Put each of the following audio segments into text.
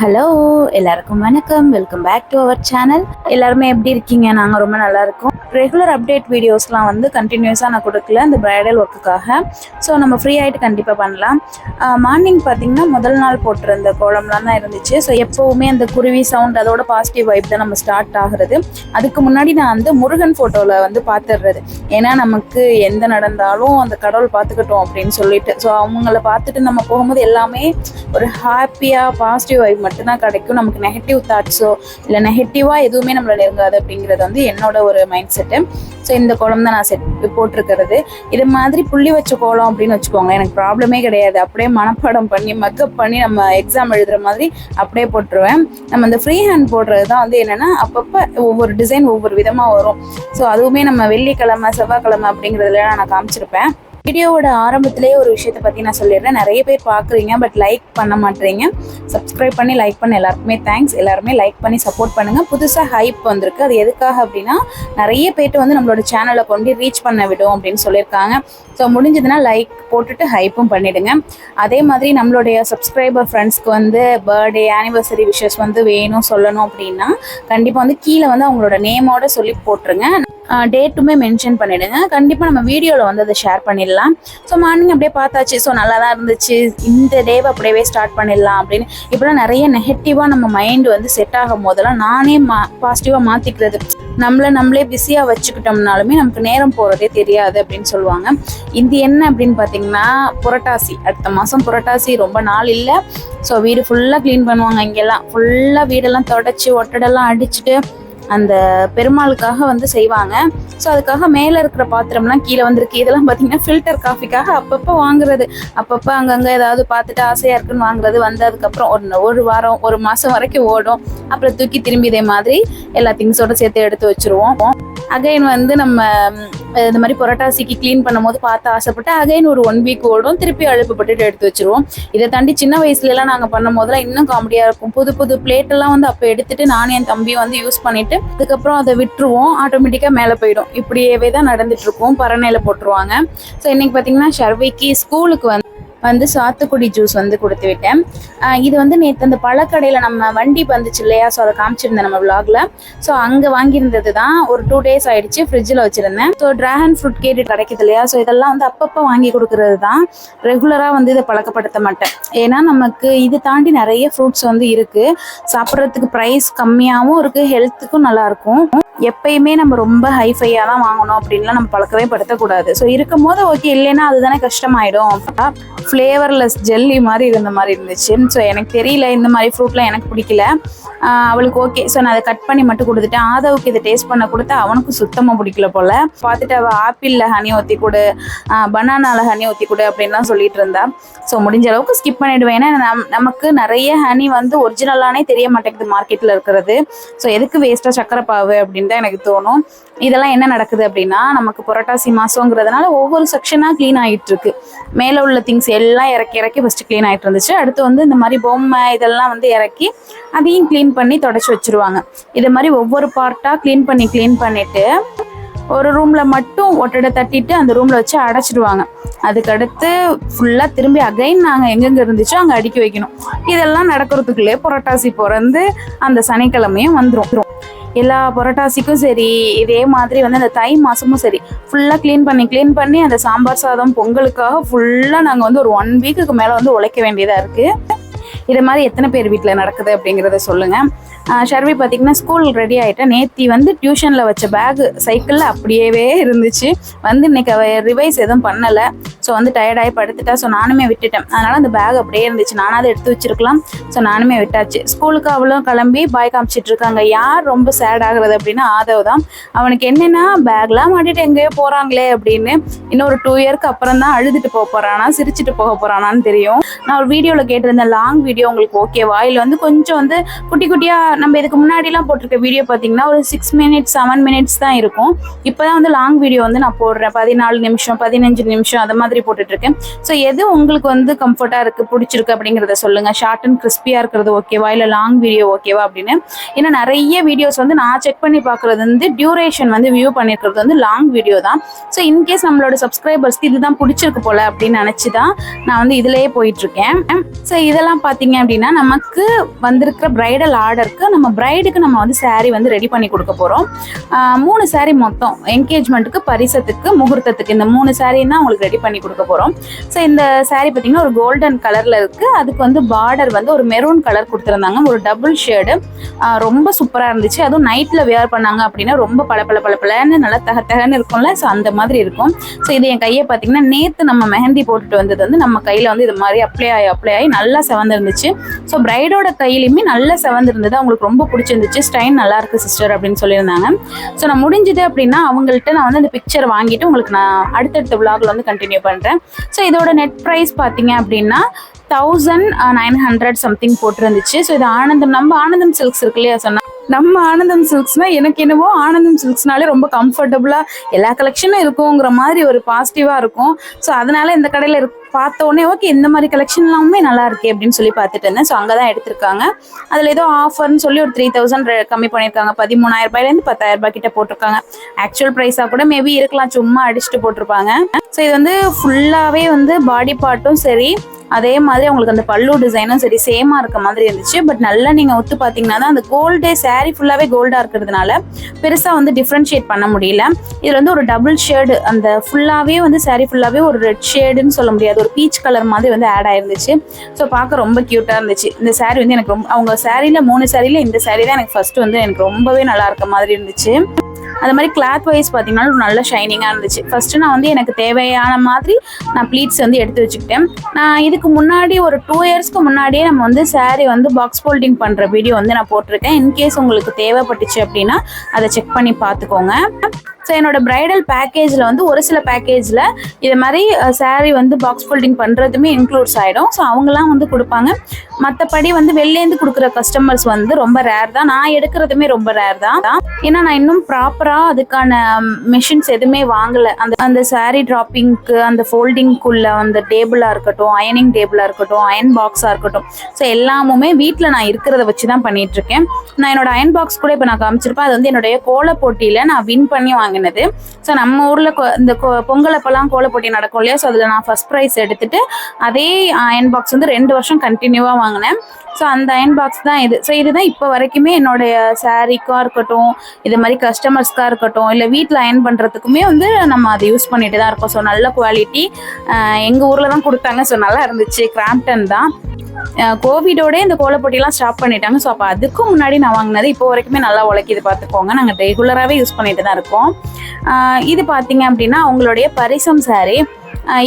Hello எல்லாருக்கும் வணக்கம். Welcome back to our channel எல்லாருமே எப்படி இருக்கீங்க? நாங்கள் ரொம்ப நல்லா இருக்கோம். ரெகுலர் அப்டேட் வீடியோஸ்லாம் வந்து கண்டினியூஸாக நான் கொடுக்கல இந்த பிரைடல் ஒர்க்குக்காக ஸோ நம்ம ஃப்ரீ ஆகிட்டு கண்டிப்பாக பண்ணலாம். மார்னிங் பார்த்தீங்கன்னா முதல் நாள் போட்டிருந்த கோலம்லாம் தான் இருந்துச்சு. ஸோ எப்போவுமே அந்த குருவி சவுண்ட் அதோட பாசிட்டிவ் வைப் தான் நம்ம ஸ்டார்ட் ஆகுறது. அதுக்கு முன்னாடி நான் வந்து முருகன் ஃபோட்டோவில் வந்து பார்த்துடுறது ஏன்னா நமக்கு எந்த நடந்தாலும் அந்த கடவுள் பார்த்துக்கிட்டோம் அப்படின்னு சொல்லிட்டு. ஸோ அவங்கள பார்த்துட்டு நம்ம போகும்போது எல்லாமே ஒரு ஹாப்பியாக பாசிட்டிவ் வைப் மட்டும்தான் கிடைக்கும். நமக்கு நெகட்டிவ் தாட்ஸோ இல்லை நெகட்டிவாக எதுவுமே நம்மளை நெருங்காது அப்படிங்கிறது வந்து என்னோட ஒரு மைண்ட் செட்டு ஸோ இந்த கோலம் தான் நான் செட் போட்டிருக்கிறது. இது மாதிரி புள்ளி வச்ச கோலம் அப்படின்னு வச்சுக்கோங்க. எனக்கு ப்ராப்ளமே கிடையாது. அப்படியே மனப்பாடம் பண்ணி மக்கப் பண்ணி நம்ம எக்ஸாம் எழுதுகிற மாதிரி அப்படியே போட்டுருவேன். நம்ம இந்த ஃப்ரீ ஹேண்ட் போடுறது தான் வந்து என்னென்னா அப்பப்போ ஒவ்வொரு டிசைன் ஒவ்வொரு விதமாக வரும். ஸோ அதுவுமே நம்ம வெள்ளிக்கிழமை செவ்வாய்க்கிழமை அப்படிங்கிறதுல நான் காமிச்சிருப்பேன். வீடியோவோட ஆரம்பத்திலேயே ஒரு விஷயத்தை பற்றி நான் சொல்லிடுறேன். நிறைய பேர் பார்க்குறீங்க பட் லைக் பண்ண மாட்டேறீங்க சப்ஸ்கிரைப் பண்ணி லைக் பண்ண எல்லாருக்குமே தேங்க்ஸ் எல்லாருமே லைக் பண்ணி சப்போர்ட் பண்ணுங்கள் புதுசாக ஹைப் வந்திருக்கு. அது எதுக்காக அப்படின்னா நிறைய பேர்ட்டு வந்து நம்மளோட சேனலை கொண்டு ரீச் பண்ண விடும் அப்படின்னு சொல்லியிருக்காங்க. ஸோ முடிஞ்சதுன்னா லைக் போட்டுட்டு ஹைப்பும் பண்ணிவிடுங்க அதே மாதிரி நம்மளுடைய சப்ஸ்கிரைபர் ஃப்ரெண்ட்ஸ்க்கு வந்து பர்த்டே ஆனிவர்சரி விஷஸ் வந்து வேணும் சொல்லணும் அப்படின்னா கண்டிப்பாக வந்து கீழே வந்து அவங்களோட நேமோட சொல்லி போட்டுருங்க. டேட்டுமே மென்ஷன் பண்ணிடுங்க. கண்டிப்பாக நம்ம வீடியோவில் வந்து அதை ஷேர் பண்ணிடலாம். ஸோ மார்னிங் அப்படியே பார்த்தாச்சு. ஸோ நல்லா தான் இருந்துச்சு. இந்த டேவை அப்படியே ஸ்டார்ட் பண்ணிடலாம் அப்படின்னு. இப்போலாம் நிறைய நெகட்டிவாக நம்ம மைண்டு வந்து செட் ஆகும் போதெல்லாம் நானே மா பாசிட்டிவாக மாற்றிக்கிறது நம்மளை நம்மளே பிஸியாக வச்சுக்கிட்டோம்னாலுமே நமக்கு நேரம் போகிறதே தெரியாது அப்படின்னு சொல்லுவாங்க. இது என்ன அப்படின்னு பார்த்தீங்கன்னா புரட்டாசி. அடுத்த மாதம் புரட்டாசி. ரொம்ப நாள் இல்லை. ஸோ வீடு ஃபுல்லாக க்ளீன் பண்ணுவாங்க இங்கெல்லாம். ஃபுல்லாக வீடெல்லாம் தொடச்சி ஒட்டடெல்லாம் அடிச்சுட்டு அந்த பெருமாளுக்காக வந்து செய்வாங்க. ஸோ அதுக்காக மேலே இருக்கிற பாத்திரம்லாம் கீழே வந்திருக்கு. இதெல்லாம் பார்த்தீங்கன்னா ஃபில்டர் காஃபிக்காக அப்பப்போ வாங்குறது. அப்பப்போ அங்கங்கே ஏதாவது பார்த்துட்டு ஆசையாக இருக்குன்னு வாங்குறது வந்து அதுக்கப்புறம் ஒரு ஒரு வாரம் ஒரு மாதம் வரைக்கும் ஓடும். அப்புறம் தூக்கி திரும்பி இதே மாதிரி எல்லா திங்ஸோட சேர்த்து எடுத்து வச்சுருவோம். அகைன் வந்து நம்ம இந்த மாதிரி புரட்டாசிக்கு க்ளீன் பண்ணும்போது பார்த்து ஆசைப்பட்டு அகைன் ஒரு ஒன் வீக் ஓடும். திருப்பி அழுப்புப்பட்டுட்டு எடுத்து வச்சிருவோம். இதை தாண்டி சின்ன வயசுல எல்லாம் நாங்கள் பண்ணும் போதெல்லாம் இன்னும் காமெடியாக இருக்கும். புது புது பிளேட் எல்லாம் வந்து அப்போ எடுத்துட்டு நானும் என் தம்பியும் வந்து யூஸ் பண்ணிட்டு அதுக்கப்புறம் அதை விட்டுருவோம். ஆட்டோமேட்டிக்காக மேலே போயிடும். இப்படியேவே தான் நடந்துட்டு இருக்கும். பரணையில போட்டுருவாங்க. ஸோ இன்னைக்கு பார்த்தீங்கன்னா ஷர்விக்கு ஸ்கூலுக்கு வந்து வந்து சாத்துக்குடி ஜூஸ் வந்து கொடுத்து விட்டேன். இது வந்து நேற்று அந்த பழக்கடையில் நம்ம வண்டி வந்துச்சு இல்லையா? ஸோ அதை காமிச்சிருந்தேன் நம்ம விளாகில் ஸோ அங்கே வாங்கியிருந்தது தான் ஒரு டூ டேஸ் ஆயிடுச்சு ஃப்ரிட்ஜில் வச்சுருந்தேன். ஸோ ட்ராகன் ஃப்ரூட் கேட்டு கிடைக்குது இல்லையா? ஸோ இதெல்லாம் வந்து அப்பப்போ வாங்கி கொடுக்கறது தான் ரெகுலராக வந்து இதை பழக்கப்படுத்த மாட்டேன். ஏன்னா நமக்கு இது தாண்டி நிறைய ஃப்ரூட்ஸ் வந்து இருக்குது சாப்பிட்றதுக்கு ப்ரைஸ் கம்மியாகவும் இருக்குது ஹெல்த்துக்கும் நல்லாயிருக்கும் எப்பயுமே நம்ம ரொம்ப ஹைஃபையாக தான் வாங்கணும் அப்படின்லாம் நம்ம பழக்கவே படுத்தக்கூடாது. ஸோ இருக்கும் போது ஓகே இல்லைன்னா அதுதானே கஷ்டமாயிடும். ஃப்ளேவர்லெஸ் ஜெல்லி மாதிரி இருந்த மாதிரி இருந்துச்சு. ஸோ எனக்கு தெரியல இந்த மாதிரி ஃப்ரூட்லாம் எனக்கு பிடிக்கல. அவளுக்கு ஓகே ஸோ நான் அதை கட் பண்ணி மட்டும் கொடுத்துட்டேன். ஆதவுக்கு இதை டேஸ்ட் பண்ண கொடுத்து அவனுக்கும் சுத்தமாக பிடிக்கல போல். பார்த்துட்டு அவள் ஆப்பிளில் ஹனி ஊற்றி கொடு பனானாவில் ஹனி ஊற்றி கொடு அப்படின்லாம் சொல்லிட்டு இருந்தா. ஸோ முடிஞ்ச அளவுக்கு ஸ்கிப் பண்ணிடுவேன். ஏன்னா நம் நமக்கு நிறைய ஹனி வந்து ஒரிஜினலானே தெரிய மாட்டேங்குது மார்க்கெட்டில் இருக்கிறது. ஸோ எதுக்கு வேஸ்ட்டாக சக்கரை பாவு அப்படின்னு தான் எனக்கு தோணும். இதெல்லாம் என்ன நடக்குது அப்படின்னா நமக்கு புரட்டாசி மாசங்கிறதுனால ஒவ்வொரு செக்ஷனாக க்ளீன் ஆகிட்டு இருக்கு மேலே உள்ள திங்ஸ் எல்லாம் இறக்கி இறக்கி ஃபஸ்ட்டு க்ளீன் ஆகிட்டு இருந்துச்சு. அடுத்து வந்து இந்த மாதிரி பொம்மை இதெல்லாம் வந்து இறக்கி அதையும் க்ளீன் பண்ணி தொடச்சி வச்சிருவாங்க. இது மாதிரி ஒவ்வொரு பார்ட்டாக க்ளீன் பண்ணி க்ளீன் பண்ணிட்டு ஒரு ரூமில் மட்டும் ஒட்டடை தட்டிட்டு அந்த ரூமில் வச்சு அடைச்சிடுவாங்க அதுக்கடுத்து ஃபுல்லாக திரும்பி அகைன் நாங்கள் எங்கெங்கே இருந்துச்சோ அங்கே அடுக்கி வைக்கணும். இதெல்லாம் நடக்கிறதுக்குள்ளே புரட்டாசி பிறந்து அந்த சனிக்கிழமையும் வந்துடும் எல்லா புரட்டாசிக்கும் சரி இதே மாதிரி வந்து அந்த தை மாதமும் சரி ஃபுல்லாக க்ளீன் பண்ணி க்ளீன் பண்ணி அந்த சாம்பார் சாதம் பொங்கலுக்காக ஃபுல்லாக நாங்கள் வந்து ஒரு ஒன் வீக்குக்கு மேலே வந்து உழைக்க வேண்டியதாக இருக்குது இதை மாதிரி எத்தனை பேர் வீட்டில் நடக்குது அப்படிங்கிறத சொல்லுங்கள் ஷர்வி பார்த்தீங்கன்னா ஸ்கூல் ரெடி ஆகிட்டேன் நேத்தி வந்து டியூஷனில் வச்ச பேகு சைக்கிளில் அப்படியே இருந்துச்சு. வந்து இன்னைக்கு ரிவைஸ் எதுவும் பண்ணலை. ஸோ வந்து டயர்டாகி படுத்துட்டா. ஸோ நானுமே விட்டுட்டேன். அதனால் அந்த பேக் அப்படியே இருந்துச்சு. நானாவது எடுத்து வச்சிருக்கலாம். ஸோ நானுமே விட்டாச்சு. ஸ்கூலுக்கு அவளும் கிளம்பி பாய் காமிச்சிட்டு இருக்காங்க. யார் ரொம்ப சேட் ஆகுறது அப்படின்னா ஆதவ் தான். அவனுக்கு என்னென்னா பேக்லாம் மாட்டிட்டு எங்கேயோ போகிறாங்களே அப்படின்னு இன்னொரு டூ இயர்க்கு அப்புறம் தான் அழுதுட்டு போக போகிறானா சிரிச்சுட்டு போக போகிறானான்னு தெரியும். நான் ஒரு வீடியோவில் கேட்டிருந்தேன். லாங் வீடியோ உங்களுக்கு ஓகேவா இல்லை வந்து கொஞ்சம் வந்து குட்டி குட்டியாக நம்ம இதுக்கு முன்னாடிலாம் போட்டிருக்க வீடியோ பார்த்தீங்கன்னா ஒரு சிக்ஸ் மினிட்ஸ் செவன் மினிட்ஸ் தான் இருக்கும். இப்போ தான் வந்து லாங் வீடியோ வந்து நான் போடுறேன். பதினாலு நிமிஷம் பதினஞ்சு நிமிஷம் அந்த மாதிரி போட்டுட்ருக்கேன் ஸோ எது உங்களுக்கு வந்து கம்ஃபர்ட்டாக இருக்குது பிடிச்சிருக்கு அப்படிங்கிறத சொல்லுங்கள் ஷார்ட் அண்ட் கிறிஸ்பியாக இருக்கிறது ஓகேவா இல்லை லாங் வீடியோ ஓகேவா அப்படின்னு. ஏன்னா நிறைய வீடியோஸ் வந்து நான் செக் பண்ணி பார்க்குறது வந்து டியூரேஷன் வந்து வியூ பண்ணியிருக்கிறது வந்து லாங் வீடியோ தான். ஸோ இன்கேஸ் நம்மளோட சப்ஸ்கிரைபர்ஸ்க்கு இதுதான் பிடிச்சிருக்கு போல அப்படின்னு நினச்சி தான் நான் வந்து இதிலேயே போயிட்டுருக்கேன். ஸோ இதெல்லாம் பார்த்தீங்க அப்படின்னா நமக்கு வந்திருக்கிற பிரைடல் ஆர்டருக்கு நம்ம பிரைடுக்கு நம்ம வந்து சாரீ வந்து ரெடி பண்ணி கொடுக்க போகிறோம் மூணு சாரீ மொத்தம். என்கேஜ்மெண்ட்டுக்கு பரிசத்துக்கு முகூர்த்தத்துக்கு இந்த மூணு saree தான் உங்களுக்கு ரெடி பண்ணி கொடுக்க போகிறோம் ஸோ இந்த சாரீ பார்த்தீங்கன்னா ஒரு கோல்டன் கலரில் இருக்குது அதுக்கு வந்து பார்டர் வந்து ஒரு மெரூன் கலர் கொடுத்துருந்தாங்க. ஒரு டபுள் ஷேடு ரொம்ப சூப்பராக இருந்துச்சு. அதுவும் நைட்டில் வேர் பண்ணாங்க அப்படின்னா ரொம்ப பல பல பள நல்லா தக தகன்னு இருக்கும்ல. ஸோ அந்த மாதிரி இருக்கும். ஸோ இது என் கையை பார்த்தீங்கன்னா நேற்று நம்ம மெஹந்தி போட்டுட்டு வந்தது வந்து நம்ம கையில் வந்து இது மாதிரி அப்ளை ஆகி அப்ளை ஆகி நல்லா செவந்திருந்துச்சு. ஸோ பிரைடோட கையிலையுமே நல்லா செவந்திருந்தது. அவங்களுக்கு ரொம்ப பிடிச்சிருந்துச்சு. ஸ்டைன் நல்லா இருக்கு சிஸ்டர் அப்படின்னு சொல்லியிருந்தாங்க. ஸோ நான் முடிஞ்சது அப்படின்னா அவங்கள்ட்ட நான் வந்து அந்த பிக்சர் வாங்கிட்டு உங்களுக்கு நான் அடுத்தடுத்த விலாகில் வந்து கண்டினியூ பண்ணுறேன் ஸோ இதோட நெட் ப்ரைஸ் பார்த்தீங்க அப்படின்னா தௌசண்ட் நைன் ஹண்ட்ரட் சம்திங் போட்டிருந்துச்சு. ஸோ இது ஆனந்தம். நம்ம ஆனந்தம் சில்க்ஸ் இருக்கு இல்லையா சொன்னா? நம்ம ஆனந்தம் சில்க்ஸ்னால் எனக்கு என்னவோ ஆனந்தம் சில்க்ஸ்னாலே ரொம்ப கம்ஃபர்டபுளாக எல்லா கலெக்ஷனும் இருக்குங்கிற மாதிரி ஒரு பாசிட்டிவாக இருக்கும். ஸோ அதனால இந்த கடையில் இருக்கு பார்த்த உடனே ஓகே இந்த மாதிரி கலெக்ஷன் எல்லாமே நல்லா இருக்கே அப்படின்னு சொல்லி பார்த்துட்டு இருந்தேன். ஸோ அங்கே தான் எடுத்திருக்காங்க. அதில் ஏதோ ஆஃபர்னு சொல்லி ஒரு த்ரீ தௌசண்ட் கம்மி பண்ணியிருக்காங்க. பதிமூணாயிரம் ரூபாயிலேருந்து பத்தாயிரம் ரூபாய் கிட்ட போட்டிருக்காங்க. ஆக்சுவல் ப்ரைஸாக கூட மேபி இருக்கலாம். சும்மா அடிச்சுட்டு போட்டிருப்பாங்க. ஸோ இது வந்து ஃபுல்லாகவே வந்து பாடி பார்ட்டும் சரி அதே மாதிரி அவங்களுக்கு அந்த பல்லு டிசைனும் சரி சேமா இருக்க மாதிரி இருந்துச்சு. பட் நல்லா நீங்க ஒத்து பாத்தீங்கன்னா தான் அந்த கோல்டே saree ஃபுல்லாவே கோல்டா இருக்கிறதுனால பெருசா வந்து டிஃப்ரென்ஷியேட் பண்ண முடியல. இதுல வந்து ஒரு டபுள் ஷேடு அந்த ஃபுல்லாவே வந்து saree ஃபுல்லாவே ஒரு ரெட் ஷேடுன்னு சொல்ல முடியாது. ஒரு பீச் கலர் மாதிரி வந்து ஆட் ஆயிருந்துச்சு. ஸோ பார்க்க ரொம்ப க்யூட்டாக இருந்துச்சு. இந்த சாரீ வந்து எனக்கு ரொம்ப அவங்க சாரியில மூணு சாரியில இந்த சாரீ தான் எனக்கு ஃபர்ஸ்ட் வந்து எனக்கு ரொம்பவே நல்லா இருக்க மாதிரி இருந்துச்சு. அது மாதிரி கிளாத் வைஸ் பார்த்தீங்கன்னா ஒரு நல்ல ஷைனிங்காக இருந்துச்சு. ஃபஸ்ட்டு நான் வந்து எனக்கு தேவையான மாதிரி நான் ப்ளீட்ஸ் வந்து எடுத்து வச்சுக்கிட்டேன். நான் இதுக்கு முன்னாடி ஒரு டூ இயர்ஸ்க்கு முன்னாடியே நம்ம வந்து saree வந்து பாக்ஸ் ஃபோல்டிங் பண்ணுற வீடியோ வந்து நான் போட்டிருக்கேன். இன்கேஸ் உங்களுக்கு தேவைப்பட்டுச்சு அப்படின்னா அதை செக் பண்ணி பார்த்துக்கோங்க. ஸோ என்னோட பிரைடல் பேக்கேஜில் வந்து ஒரு சில பேக்கேஜில் இது மாதிரி சாரீ வந்து பாக்ஸ் ஃபோல்டிங் பண்ணுறதுமே இன்க்ளூட்ஸ் ஆகிடும் ஸோ அவங்களாம் வந்து கொடுப்பாங்க. மற்றபடி வந்து வெளிலேருந்து கொடுக்குற கஸ்டமர்ஸ் வந்து ரொம்ப ரேர் தான். நான் எடுக்கிறதுமே ரொம்ப ரேர் தான். ஏன்னா நான் இன்னும் ப்ராப்பராக அதுக்கான மிஷின்ஸ் எதுவுமே வாங்கலை. அந்த அந்த saree டிராப்பிங்க்கு அந்த ஃபோல்டிங்க்குள்ள அந்த டேபிளாக இருக்கட்டும் அயனிங் டேபிளாக இருக்கட்டும் அயன் பாக்ஸாக இருக்கட்டும். ஸோ எல்லாமுமே வீட்டில் நான் இருக்கிறத வச்சு தான் பண்ணிட்டு இருக்கேன் நான் என்னோட அயன் பாக்ஸ் கூட இப்போ நான் காமிச்சிருப்பேன். அது வந்து என்னுடைய கோல போட்டியில் நான் வின் பண்ணி வாங்கினது. ஸோ நம்ம ஊரில் இந்த பொங்கல் அப்போல்லாம் கோல போட்டி நடக்கும் இல்லையா? ஸோ அதில் நான் ஃபர்ஸ்ட் ப்ரைஸ் எடுத்துட்டு அதே அயன் பாக்ஸ் வந்து ரெண்டு வருஷம் கண்டினியூவாக வாங்கினேன். ஸோ அந்த அயன் பாக்ஸ் தான் இது. ஸோ இதுதான் இப்போ வரைக்குமே என்னுடைய சாரீக்காக இருக்கட்டும் இது மாதிரி கஸ்டமர்ஸ் கஸ்டமர்ஸ்க்காக இருக்கட்டும் இல்லை வீட்டில் அயன் பண்ணுறதுக்குமே வந்து நம்ம அதை யூஸ் பண்ணிட்டு தான் இருக்கோம் ஸோ நல்ல குவாலிட்டி எங்கள் ஊரில் தான் கொடுத்தாங்க. ஸோ நல்லா இருந்துச்சு. கிராம்ப்டன் தான். கோவிடோட இந்த கோலப்பொட்டிலாம் ஸ்டாப் பண்ணிட்டாங்க. ஸோ அப்போ அதுக்கும் முன்னாடி நான் வாங்கினது இப்போ வரைக்குமே நல்லா உழைக்கிது பார்த்துக்கோங்க. நாங்கள் ரெகுலராகவே யூஸ் பண்ணிட்டு தான் இருக்கோம். இது பார்த்தீங்க அப்படின்னா அவங்களுடைய பரிசம் சாரீ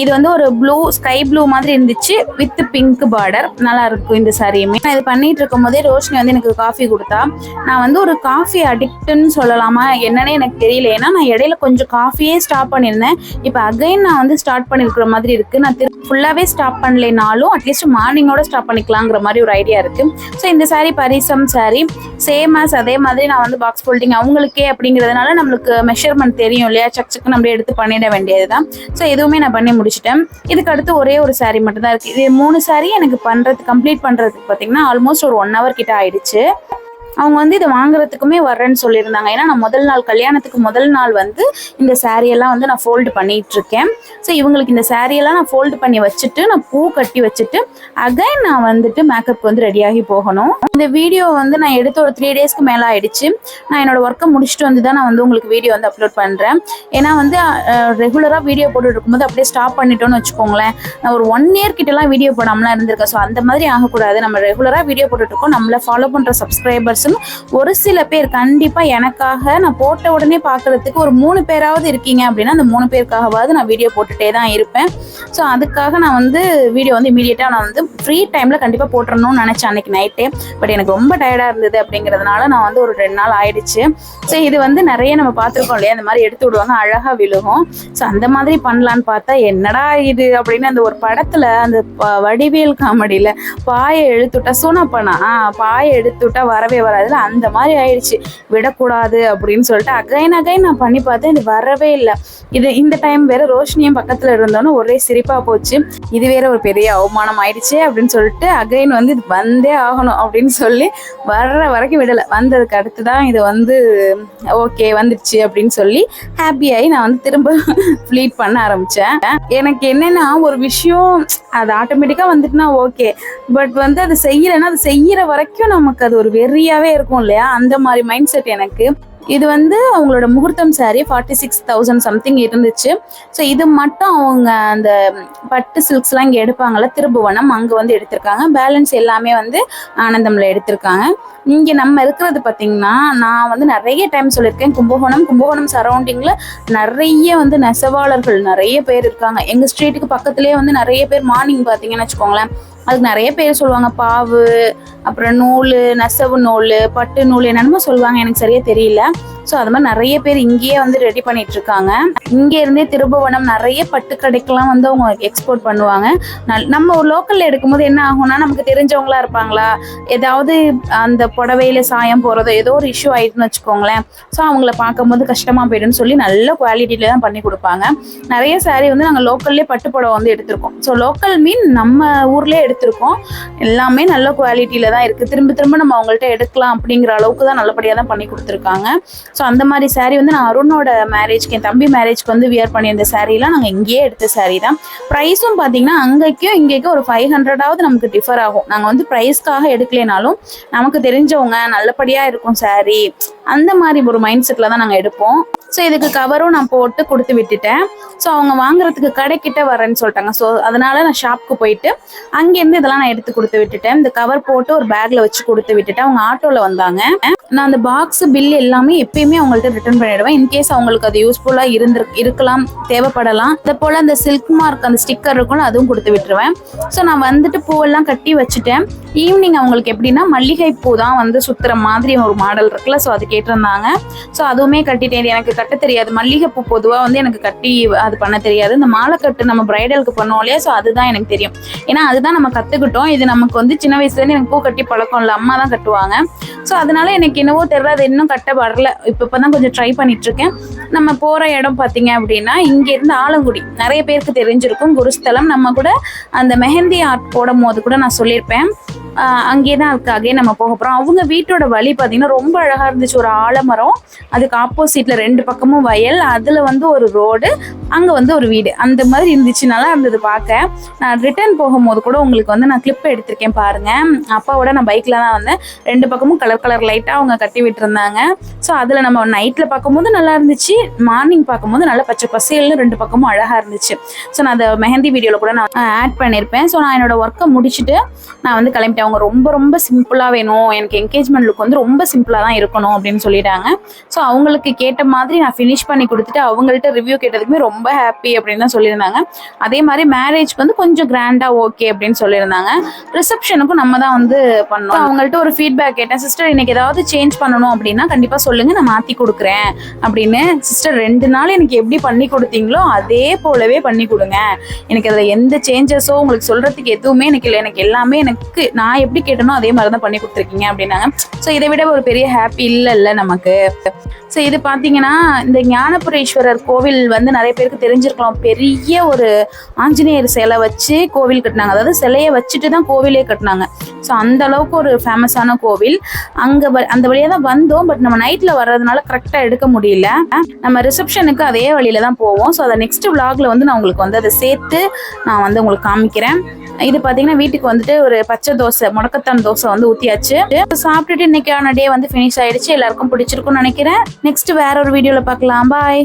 இது வந்து ஒரு ப்ளூ ஸ்கை ப்ளூ மாதிரி இருந்துச்சு வித் பிங்க் பார்டர் நல்லா இருக்கும் இந்த சாரியுமே நான் இது பண்ணிட்டு இருக்கும் போதே ரோஷினி வந்து எனக்கு காஃபி கொடுத்தா நான் வந்து ஒரு காஃபி அடிக்ட்னு சொல்லலாமா என்னன்னே எனக்கு தெரியல. ஏன்னா நான் இடையில கொஞ்சம் காஃபியே ஸ்டாப் பண்ணியிருந்தேன். இப்போ அகைன் நான் வந்து ஸ்டார்ட் பண்ணிருக்கிற மாதிரி இருக்கு. நான் திரு ஃபுல்லாகவே ஸ்டாப் பண்ணலைனாலும் அட்லீஸ்ட் மார்னிங்கோட ஸ்டாப் பண்ணிக்கலாங்கிற மாதிரி ஒரு ஐடியா இருக்கு. ஸோ இந்த சாரி பரிசம் சாரி சேம் ஆஸ் அதே மாதிரி நான் வந்து பாக்ஸ் ஃபோல்டிங் அவங்களுக்கே அப்படிங்கிறதுனால நம்மளுக்கு மெஷர்மெண்ட் தெரியும் இல்லையா? சக் சக்கு நம்ம எடுத்து பண்ணிட வேண்டியது தான் ஸோ எதுவுமே நான் பண்ணி முடிச்சிட்டேன். இதுக்கு அடுத்து ஒரே ஒரு saree மட்டும் தான் இருக்கு. இது மூணு saree எனக்கு பண்றது கம்ப்ளீட் பண்றதுக்கு பார்த்தீங்கன்னா ஆல்மோஸ்ட் ஒரு ஒன் ஹவர் கிட்ட ஆயிடுச்சு. அவங்க வந்து இதை வாங்குறதுக்குமே வர்றேன்னு சொல்லியிருந்தாங்க. ஏன்னா நான் முதல் நாள் கல்யாணத்துக்கு முதல் நாள் வந்து இந்த சாரியெல்லாம் எல்லாம் வந்து நான் ஃபோல்டு பண்ணிட்டு இருக்கேன் ஸோ இவங்களுக்கு இந்த சாரியெல்லாம் எல்லாம் நான் ஃபோல்டு பண்ணி வச்சுட்டு நான் பூ கட்டி வச்சுட்டு அகைன் நான் வந்துட்டு மேக்கப்க்கு வந்து ரெடியாகி போகணும். இந்த வீடியோ வந்து நான் எடுத்து ஒரு த்ரீ டேஸ்க்கு மேலே ஆயிடுச்சு. நான் என்னோட ஒர்க்கை முடிச்சுட்டு வந்து தான் நான் வந்து உங்களுக்கு வீடியோ வந்து அப்லோட் பண்ணுறேன் ஏன்னா வந்து ரெகுலராக வீடியோ போட்டுட்டு இருக்கும்போது அப்படியே ஸ்டாப் பண்ணிட்டோன்னு வச்சுக்கோங்களேன். நான் ஒரு ஒன் இயர் கிட்டலாம் வீடியோ போடாமலாம் இருந்திருக்கேன். ஸோ அந்த மாதிரி ஆகக்கூடாது. நம்ம ரெகுலராக வீடியோ போட்டுட்டு இருக்கோம். நம்மளை ஃபாலோ பண்ணுற சப்ஸ்கிரைபர்ஸ்னு ஒரு சில பேர் கண்டிப்பாக எனக்காக நான் போட்ட உடனே பார்க்குறதுக்கு ஒரு மூணு பேராவது இருக்கீங்க அப்படின்னா அந்த மூணு பேருக்காகவாவது நான் வீடியோ போட்டுட்டே தான் இருப்பேன். ஸோ அதுக்காக நான் வந்து வீடியோ வந்து இமீடியட்டாக நான் வந்து ஃப்ரீ டைமில் கண்டிப்பாக போட்டுறணும்னு நினச்சேன் அன்னைக்கு நைட்டே பட் எனக்கு ரொம்ப டயர்டாக இருந்தது அப்படிங்கிறதுனால நான் வந்து ஒரு ரெண்டு நாள் ஆயிடுச்சு. ஸோ இது வந்து நிறைய நம்ம பார்த்துருக்கோம் இல்லையா? அந்த மாதிரி எடுத்து விடுவாங்க அழகாக விழுகும். ஸோ அந்த மாதிரி பண்ணலான்னு பார்த்தா என்னடா இது அப்படின்னு அந்த ஒரு படத்தில் அந்த வடிவேல் காமெடியில் பாயை எடுத்துட்டா சூனாப்பனா பாயை எடுத்துட்டா வரவே வர வராதுல அந்த மாதிரி ஆயிடுச்சு. விடக்கூடாது அப்படின்னு சொல்லிட்டு அகைன் அகைன் நான் பண்ணி பார்த்தேன் இது வரவே இல்லை. இது இந்த டைம் வேற ரோஷினியும் பக்கத்துல இருந்தோன்னு ஒரே சிரிப்பா போச்சு. இது வேற ஒரு பெரிய அவமானம் ஆயிடுச்சு அப்படின்னு சொல்லிட்டு அகைன் வந்து இது வந்தே ஆகணும் அப்படின்னு சொல்லி வர்ற வரைக்கும் விடலை. வந்ததுக்கு அடுத்து தான் இது வந்து ஓகே வந்துடுச்சு அப்படின்னு சொல்லி ஹாப்பியாகி நான் வந்து திரும்ப ஃப்ளீட் பண்ண ஆரம்பித்தேன் எனக்கு என்னென்னா ஒரு விஷயம் அது ஆட்டோமேட்டிக்காக வந்துட்டுனா ஓகே பட் வந்து அது செய்யலைன்னா அது செய்யற வரைக்கும் நமக்கு அது ஒரு வெறியாவே இருக்கும் இல்லையா? அந்த மாதிரி மைண்ட் செட் எனக்கு. இது வந்து அவங்களோட முகூர்த்தம் sari forty six thousand something இருந்துச்சு. ஸோ இது மட்டும் அவங்க அந்த பட்டு சில்க்ஸ்லாம் இங்கே எடுப்பாங்கல்ல திருபுவனம் அங்கே வந்து எடுத்திருக்காங்க. பேலன்ஸ் எல்லாமே வந்து ஆனந்தம்ல எடுத்திருக்காங்க. இங்கே நம்ம இருக்கிறது பார்த்தீங்கன்னா நான் வந்து நிறைய டைம் சொல்லியிருக்கேன். கும்பகோணம் கும்பகோணம் சரௌண்டிங்கில் நிறைய வந்து நெசவாளர்கள் நிறைய பேர் இருக்காங்க. எங்கள் ஸ்ட்ரீட்டுக்கு பக்கத்துலேயே வந்து நிறைய பேர் மார்னிங் பார்த்தீங்கன்னு வச்சுக்கோங்களேன். அதுக்கு நிறைய பேர் சொல்லுவாங்க பாவு அப்புறம் நூல் நெசவு நூல் பட்டு நூல் என்னென்னமோ சொல்லுவாங்க எனக்கு சரியா தெரியல. ஸோ அது மாதிரி நிறைய பேர் இங்கேயே வந்து ரெடி பண்ணிட்டு இருக்காங்க. இங்கே இருந்தே திருபுவனம் நிறைய பட்டு கடைக்கெல்லாம் வந்து அவங்க எக்ஸ்போர்ட் பண்ணுவாங்க. நல்- நம்ம ஒரு லோக்கல்ல எடுக்கும்போது என்ன ஆகும்னா நமக்கு தெரிஞ்சவங்களா இருப்பாங்களா? ஏதாவது அந்த புடவையில சாயம் போறதோ ஏதோ ஒரு இஷ்யூ ஆயிடுன்னு வச்சுக்கோங்களேன். ஸோ அவங்கள பார்க்கும்போது கஷ்டமா போயிடும்னு சொல்லி நல்ல குவாலிட்டியில தான் பண்ணி கொடுப்பாங்க. நிறைய சாரி வந்து நாங்கள் லோக்கல்லே பட்டு புடவை வந்து எடுத்திருக்கோம். ஸோ லோக்கல் மீன் நம்ம ஊர்லேயே எடுத்திருக்கோம். எல்லாமே நல்ல குவாலிட்டியில் தான் இருக்குது திரும்ப திரும்ப நம்ம அவங்கள்ட்ட எடுக்கலாம் அப்படிங்கிற அளவுக்கு தான் நல்லபடியாக தான் பண்ணி கொடுத்துருக்காங்க. ஸோ அந்த மாதிரி சாரீ வந்து நான் அருணோட மேரேஜ்க்கு என் தம்பி மேரேஜ்க்கு வந்து வியர் பண்ணியிருந்த சாரீலாம் நாங்கள் இங்கேயே எடுத்த சாரீ தான். ப்ரைஸும் பார்த்தீங்கன்னா அங்கேக்கும் இங்கேக்கும் ஒரு ஃபைவ் ஹண்ட்ரடாவது நமக்கு டிஃபர் ஆகும். நாங்கள் வந்து ப்ரைஸ்க்காக எடுக்கலைனாலும் நமக்கு தெரிஞ்சவங்க நல்லபடியாக இருக்கும் சாரீ அந்த மாதிரி ஒரு மைண்ட் செட்டில் தான் நாங்கள் எடுப்போம். ஸோ இதுக்கு கவரும் நான் போட்டு கொடுத்து விட்டுட்டேன். ஸோ அவங்க வாங்குறதுக்கு கடைக்கிட்ட வரேன்னு சொல்லிட்டாங்க. ஸோ அதனால நான் ஷாப்க்கு போயிட்டு அங்கேருந்து இதெல்லாம் நான் எடுத்து கொடுத்து விட்டுட்டேன். இந்த கவர் போட்டு ஒரு பேக்ல வச்சு கொடுத்து விட்டுட்டேன். அவங்க ஆட்டோவில் வந்தாங்க. நான் அந்த பாக்ஸ் பில் எல்லாமே எப்பயுமே அவங்கள்ட்ட ரிட்டர்ன் பண்ணிடுவேன். இன்கேஸ் அவங்களுக்கு அது யூஸ்ஃபுல்லாக இருந்து இருக்கலாம் தேவைப்படலாம். அதே போல் அந்த சில்க் மார்க் அந்த ஸ்டிக்கர் இருக்கும்ல அதுவும் கொடுத்து விட்டுருவேன். ஸோ நான் வந்துட்டு பூவெல்லாம் கட்டி வச்சுட்டேன். ஈவினிங் அவங்களுக்கு எப்படின்னா மல்லிகை பூ தான் வந்து சுத்துற மாதிரி ஒரு மாடல் இருக்குல்ல. ஸோ அதுக்கு கேட்டிருந்தாங்க. ஸோ அதுவுமே கட்டிட்டேன். எனக்கு கட்ட தெரியாது. மல்லிகைப்பூ பொதுவாக வந்து எனக்கு கட்டி அது பண்ண தெரியாது. இந்த மாலை கட்டு நம்ம பிரைடலுக்கு பண்ணுவோம் இல்லையா? ஸோ அதுதான் எனக்கு தெரியும். ஏன்னா அதுதான் நம்ம கற்றுக்கிட்டோம் இது நமக்கு வந்து சின்ன வயசுலேருந்து எனக்கு பூ கட்டி பழக்கம் இல்லை. அம்மா தான் கட்டுவாங்க. ஸோ அதனால எனக்கு என்னவோ தெரியல. அது இன்னும் கட்ட வரல. இப்போ இப்போ தான் கொஞ்சம் ட்ரை பண்ணிட்டு இருக்கேன் நம்ம போகிற இடம் பார்த்தீங்க அப்படின்னா இங்கேருந்து ஆலங்குடி. நிறைய பேருக்கு தெரிஞ்சிருக்கும். குருஸ்தலம். நம்ம கூட அந்த மெஹந்தி ஆர்ட் போடும் போது கூட நான் சொல்லியிருப்பேன். அங்கே தான் அதுக்காகவே நம்ம போக போகிறோம் அவங்க வீட்டோட வழி பார்த்தீங்கன்னா ரொம்ப அழகாக இருந்துச்சு. ஒரு ஆலமரம் அதுக்கு ஆப்போசிட்டில் ரெண்டு பக்கமும் வயல் அதில் வந்து ஒரு ரோடு அங்கே வந்து ஒரு வீடு. அந்த மாதிரி இருந்துச்சு. நல்லா இருந்தது பார்க்க. நான் ரிட்டர்ன் போகும்போது கூட உங்களுக்கு வந்து நான் கிளிப் எடுத்திருக்கேன் பாருங்கள் அப்பாவோட நான் பைக்கில் தான் வந்தேன். ரெண்டு பக்கமும் கலர் கலர் லைட்டாக அவங்க கட்டி விட்டுருந்தாங்க. ஸோ அதில் நம்ம நைட்டில் பார்க்கும்போது நல்லா இருந்துச்சு. மார்னிங் பார்க்கும்போது நல்லா பச்சை பசேல்னு ரெண்டு பக்கமும் அழகாக இருந்துச்சு. ஸோ நான் அந்த மெஹந்தி வீடியோவில் கூட நான் ஆட் பண்ணியிருப்பேன் ஸோ நான் என்னோடய ஒர்க்கை முடிச்சுட்டு நான் வந்து கிளம்பிட்டேன். அவங்க ரொம்ப ரொம்ப சிம்பிளாக வேணும். எனக்கு என்கேஜ்மெண்ட் லுக் வந்து ரொம்ப சிம்பிளாக தான் இருக்கணும் அப்படின்னு சொல்லிட்டாங்க. ஸோ அவங்களுக்கு கேட்ட மாதிரி நான் ஃபினிஷ் பண்ணி கொடுத்துட்டு அவங்கள்ட்ட ரிவ்யூ கேட்டதுக்குமே ரொம்ப ஹாப்பி அப்படின்னு தான் சொல்லியிருந்தாங்க. அதே மாதிரி மேரேஜ்க்கு வந்து கொஞ்சம் கிராண்டாக ஓகே அப்படின்னு சொல்லியிருந்தாங்க. ரிசப்ஷனுக்கும் நம்ம தான் வந்து பண்ணோம் அவங்கள்ட்ட ஒரு ஃபீட்பேக் கேட்டேன். சிஸ்டர் இன்னைக்கு ஏதாவது சேஞ்ச் பண்ணணும் அப்படின்னா கண்டிப்பாக சொல்லுங்கள் நான் மாற்றி கொடுக்குறேன். அப்படின்னு சிஸ்டர் ரெண்டு நாள் எனக்கு எப்படி பண்ணி கொடுத்தீங்களோ அதே போலவே பண்ணி கொடுங்க. எனக்கு அதில் எந்த சேஞ்சஸோ உங்களுக்கு சொல்கிறதுக்கு எதுவுமே எனக்கு இல்லை. எனக்கு எல்லாமே எனக்கு நான் நான் எப்படி கேட்டனோ அதே மாதிரி தான் பண்ணி கொடுத்துருக்கீங்க அப்படின்னாங்க. ஸோ இதை விட ஒரு பெரிய ஹாப்பி இல்லை இல்லை நமக்கு. ஸோ இது பார்த்தீங்கன்னா இந்த ஞானபுரேஸ்வரர் கோவில் வந்து நிறைய பேருக்கு தெரிஞ்சிருக்கலாம். பெரிய ஒரு ஆஞ்சநேயர் சிலை வச்சு கோவில் கட்டினாங்க. அதாவது சிலையை வச்சுட்டு தான் கோவிலே கட்டினாங்க. ஸோ அந்த அளவுக்கு ஒரு ஃபேமஸான கோவில். அங்கே அந்த வழியாக தான் வந்தோம். பட் நம்ம நைட்டில் வர்றதுனால கரெக்டாக எடுக்க முடியல. நம்ம ரிசப்ஷனுக்கு அதே வழியில தான் போவோம். ஸோ அதை நெக்ஸ்ட் விலாகில் வந்து நான் உங்களுக்கு வந்து அதை சேர்த்து நான் வந்து உங்களுக்கு காமிக்கிறேன். இது பார்த்தீங்கன்னா வீட்டுக்கு வந்துட்டு ஒரு பச்சை தோசை முடக்கத்தான் தோசை வந்து ஊற்றியாச்சு சாப்பிட்டுட்டு இன்னைக்கான டே வந்து ஃபினிஷ் ஆயிடுச்சு. எல்லாருக்கும் பிடிச்சிருக்கும்னு நினைக்கிறேன். நெக்ஸ்ட் வேற ஒரு வீடியோவில் பார்க்கலாம். பாய்